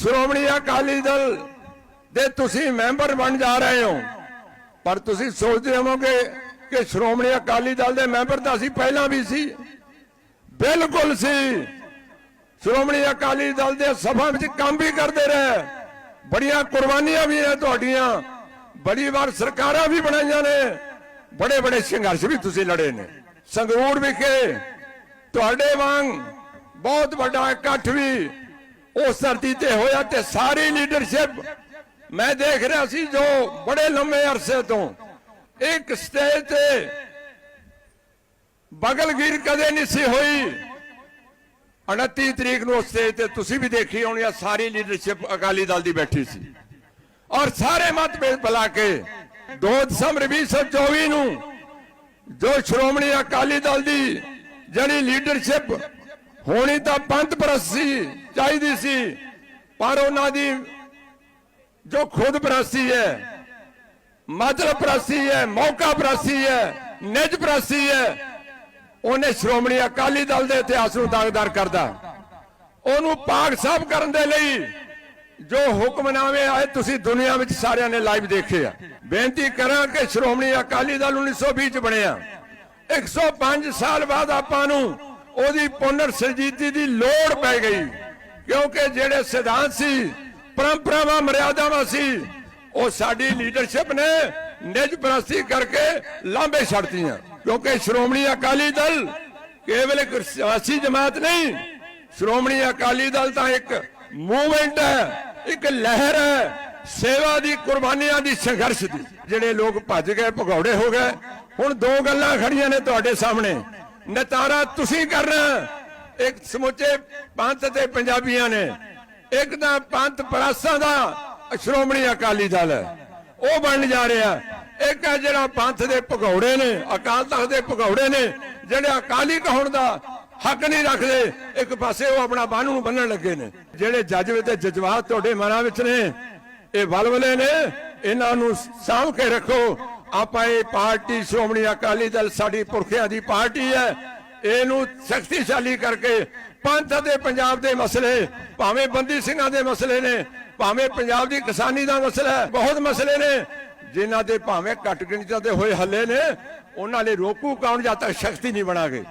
ਸ਼੍ਰੋਮਣੀ ਅਕਾਲੀ ਦਲ ਦੇ ਤੁਸੀਂ ਮੈਂਬਰ ਬਣ ਜਾ ਰਹੇ ਹੋ। ਪਰ ਤੁਸੀਂ ਸੋਚਦੇ ਹੋਵੋਗੇ ਕਿ ਸ਼੍ਰੋਮਣੀ ਅਕਾਲੀ ਦਲ ਦੇ ਮੈਂਬਰ ਤਾਂ ਅਸੀਂ ਪਹਿਲਾਂ ਵੀ ਸੀ। ਬਿਲਕੁਲ ਸੀ। ਸ਼੍ਰੋਮਣੀ ਅਕਾਲੀ ਦਲ ਦੇ ਸਭਾ ਵਿੱਚ ਕੰਮ ਵੀ ਕਰਦੇ ਰਹੇ। ਬੜੀਆਂ ਕੁਰਬਾਨੀਆਂ ਵੀ ਨੇ ਤੁਹਾਡੀਆਂ। ਬੜੀ ਵਾਰ ਸਰਕਾਰਾਂ ਵੀ ਬਣਾਈਆਂ ਨੇ। ਬੜੇ ਬੜੇ ਸੰਘਰਸ਼ ਵੀ ਤੁਸੀਂ ਲੜੇ ਨੇ। ਸੰਗਰੂਰ ਵਿਖੇ ਤੁਹਾਡੇ ਵਾਂਗ ਬਹੁਤ ਵੱਡਾ ਇਕੱਠ ਵੀ ਉਸ ਧਰਤੀ ਤੇ ਹੋਇਆ ਤੇ ਸਾਰੀ ਲੀਡਰਸ਼ਿਪ ਮੈਂ ਦੇਖ ਰਿਹਾ ਸੀ ਜੋ ਬੜੇ ਲੰਮੇ ਅਰਸੇ ਤੋਂ ਇੱਕ ਸਟੇਜ ਤੇ ਬਗਲਗੀਰ ਕਦੇ ਨਹੀਂ ਸੀ ਹੋਈ। 29 ਤਰੀਕ ਨੂੰ ਉਸ ਸਟੇਜ ਤੇ ਤੁਸੀਂ ਵੀ ਦੇਖੀ ਹੋਣੀ ਆ, ਸਾਰੀ ਲੀਡਰਸ਼ਿਪ ਅਕਾਲੀ ਦਲ ਦੀ ਬੈਠੀ ਸੀ। ਔਰ ਸਾਰੇ ਮਤਭੇਦ ਭੁਲਾ ਕੇ 2 ਦਸੰਬਰ 2024 ਨੂੰ ਜੋ ਸ਼੍ਰੋਮਣੀ ਅਕਾਲੀ ਦਲ ਦੀ ਜਿਹੜੀ ਲੀਡਰਸ਼ਿਪ ਹੋਣੀ ਤਾਂ ਪੰਥ ਪ੍ਰਸਤ ਸੀ ਚਾਹੀਦੀ ਸੀ, ਪਰ ਉਹਨਾਂ ਦੀ ਜੋ ਖੁਦ ਪ੍ਰਸਤੀ ਹੈ ਮਤਲਬ ਪ੍ਰਸਤੀ ਹੈ, ਮੌਕਾ ਪ੍ਰਸਤੀ ਹੈ, ਨਿਜ ਪ੍ਰਸਤੀ ਹੈ, ਉਹਨੇ ਸ਼੍ਰੋਮਣੀ ਅਕਾਲੀ ਦਲ ਦੇ ਇਤਿਹਾਸ ਨੂੰ ਦਾਗਦਾਰ ਕਰਦਾ। ਉਹਨੂੰ ਪਾਕ ਸਾਫ਼ ਕਰਨ ਦੇ ਲਈ ਜੋ ਹੁਕਮਨਾਮੇ ਆਏ, ਤੁਸੀਂ ਦੁਨੀਆ ਵਿੱਚ ਸਾਰਿਆਂ ਨੇ ਲਾਈਵ ਦੇਖੇ ਆ। ਬੇਨਤੀ ਕਰਾਂ ਕਿ ਸ਼੍ਰੋਮਣੀ ਅਕਾਲੀ ਦਲ 1920 ਚ ਬਣਿਆ। 105 ਸਾਲ ਬਾਅਦ ਆਪਾਂ ਨੂੰ ਉਹਦੀ ਪੁਨਰ ਸਰਜੀਤੀ ਦੀ ਲੋੜ ਪੈ ਗਈ। ਕਿਉਂਕਿ ਜਿਹੜੇ ਸਿਧਾਂਤ ਸੀ, ਪਰੰਪਰਾਵਾਂ, ਮਰਿਆਦਾਵਾਂ ਸੀ, ਉਹ ਸਾਡੀ ਲੀਡਰਸ਼ਿਪ ਨੇ ਨਿਜ ਪ੍ਰਸਤੀ ਕਰਕੇ ਲਾਂਬੇ ਛੱਡਤੀਆਂ। ਕਿਉਂਕਿ ਸ਼੍ਰੋਮਣੀ ਅਕਾਲੀ ਦਲ ਕੇਵਲ ਇੱਕ ਸਿਆਸੀ ਜਮਾਤ ਨਹੀਂ, ਸ਼੍ਰੋਮਣੀ ਅਕਾਲੀ ਦਲ ਤਾਂ ਇੱਕ ਮੂਵਮੈਂਟ ਹੈ, ਇੱਕ ਲਹਿਰ ਹੈ, ਸੇਵਾ ਦੀ, ਕੁਰਬਾਨੀਆਂ ਦੀ ਸੰਘਰਸ਼ ਦੀ। ਜਿਹੜੇ ਲੋਕ ਭੱਜ ਗਏ, ਭਗੌੜੇ ਹੋ ਗਏ, ਹੁਣ ਦੋ ਗੱਲਾਂ ਖੜੀਆਂ ਨੇ ਤੁਹਾਡੇ ਸਾਹਮਣੇ। ਨਤਾਰਾ ਤੁਸੀਂ ਕਰਨਾ। ਇੱਕ ਸਮੁੱਚੇ ਪੰਥ ਤੇ ਪੰਜਾਬੀਆਂ ਨੇ, ਇੱਕ ਤਾਂ ਪੰਥ ਪਰਾਸਾਂ ਦਾ ਸ਼੍ਰੋਮਣੀ ਅਕਾਲੀ ਦਲ ਉਹ ਬਣ ਜਾ ਰਿਹਾ। ਇੱਕ ਹੈ ਜਿਹੜਾ ਪੰਥ ਦੇ ਭਗੌੜੇ ਨੇ, ਅਕਾਲ ਤਖਤ ਦੇ ਭਗੌੜੇ ਨੇ, ਜਿਹੜੇ ਅਕਾਲੀ ਕਹਾਉਣ ਦਾ ਹੱਕ ਨਹੀਂ ਰੱਖਦੇ, ਇੱਕ ਪਾਸੇ ਉਹ ਆਪਣਾ ਬਾਹੂ ਨੂੰ ਬੰਨਣ ਲੱਗੇ ਨੇ। ਜਿਹੜੇ ਜਜ਼ਬੇ ਤੇ ਜਜ਼ਬਾਤ ਤੁਹਾਡੇ ਮਨਾਂ ਵਿੱਚ ਨੇ, ਇਹ ਵਲਵਲੇ ਨੇ, ਇਹਨਾਂ ਨੂੰ ਸਾਂਭ ਕੇ ਰੱਖੋ। ਆਪਾਂ ਇਹ ਪਾਰਟੀ ਸ਼੍ਰੋਮਣੀ ਅਕਾਲੀ ਦਲ ਸਾਡੀ ਪੁਰਖਿਆਂ ਦੀ ਪਾਰਟੀ ਹੈ। ਇਹਨੂੰ ਸ਼ਕਤੀਸ਼ਾਲੀ ਕਰਕੇ ਪੰਥ ਅਤੇ ਪੰਜਾਬ ਦੇ ਮਸਲੇ, ਭਾਵੇਂ ਬੰਦੀ ਸਿੰਘਾਂ ਦੇ ਮਸਲੇ ਨੇ, ਭਾਵੇਂ ਪੰਜਾਬ ਦੀ ਕਿਸਾਨੀ ਦਾ ਮਸਲਾ ਹੈ, ਬਹੁਤ ਮਸਲੇ ਨੇ, ਜਿਨ੍ਹਾਂ ਦੇ ਭਾਵੇਂ ਘੱਟ ਗਿਣਤੀਆਂ ਦੇ ਹੋਏ ਹੱਲੇ ਨੇ, ਉਹਨਾਂ ਲਈ ਰੋਕੂ ਕੌਣ, ਜਦ ਤੱਕ ਸ਼ਕਤੀ ਨਹੀਂ ਬਣਾਗੇ।